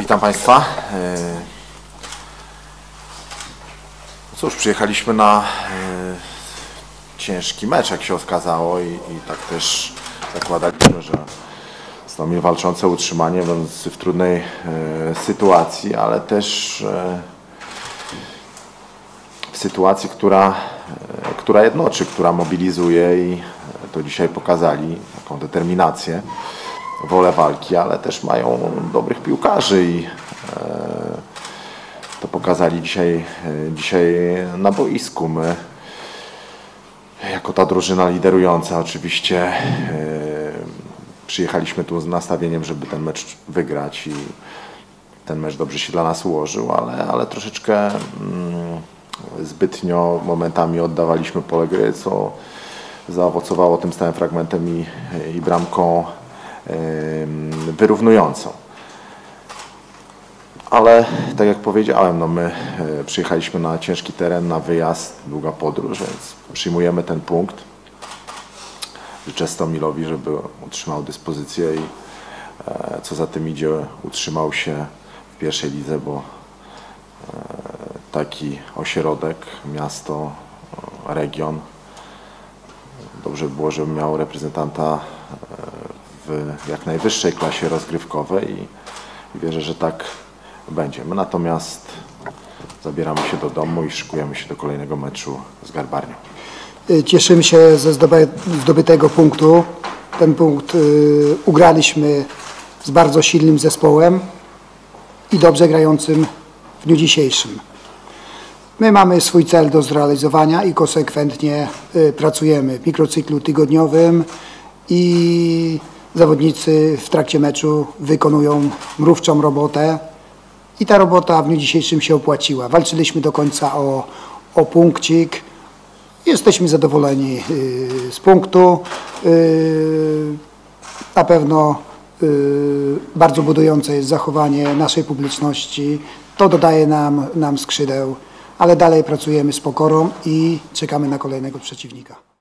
Witam Państwa. E, Cóż, przyjechaliśmy na e, ciężki mecz, jak się okazało i, i tak też zakładaliśmy, że Stomil walczące o utrzymanie, będący w trudnej e, sytuacji, ale też w sytuacji, która, która jednoczy, która mobilizuje i to dzisiaj pokazali, taką determinację, wolę walki, ale też mają dobrych piłkarzy i e, to pokazali dzisiaj, e, dzisiaj na boisku. My, jako ta drużyna liderująca, oczywiście e, przyjechaliśmy tu z nastawieniem, żeby ten mecz wygrać i ten mecz dobrze się dla nas ułożył, ale, ale troszeczkę mm, zbytnio momentami oddawaliśmy pole gry, co zaowocowało tym stałym fragmentem i, i bramką wyrównującą. Ale tak jak powiedziałem, no my e, przyjechaliśmy na ciężki teren, na wyjazd, długa podróż, więc przyjmujemy ten punkt. Życzę Stomilowi, żeby utrzymał dyspozycję i e, co za tym idzie, utrzymał się w pierwszej lidze, bo e, taki ośrodek, miasto, region, dobrze by było, żeby miał reprezentanta w jak najwyższej klasie rozgrywkowej i, wierzę, że tak będzie. My natomiast zabieramy się do domu i szykujemy się do kolejnego meczu z Garbarnią. Y, Cieszymy się ze zdoby- zdobytego punktu. Ten punkt y, ugraliśmy z bardzo silnym zespołem i dobrze grającym w dniu dzisiejszym. My mamy swój cel do zrealizowania i konsekwentnie y, pracujemy w mikrocyklu tygodniowym i zawodnicy w trakcie meczu wykonują mrówczą robotę i ta robota w dniu dzisiejszym się opłaciła. Walczyliśmy do końca o, o punkcik. Jesteśmy zadowoleni y, z punktu. Y, Na pewno y, bardzo budujące jest zachowanie naszej publiczności. To dodaje nam, nam skrzydeł, ale dalej pracujemy z pokorą i czekamy na kolejnego przeciwnika.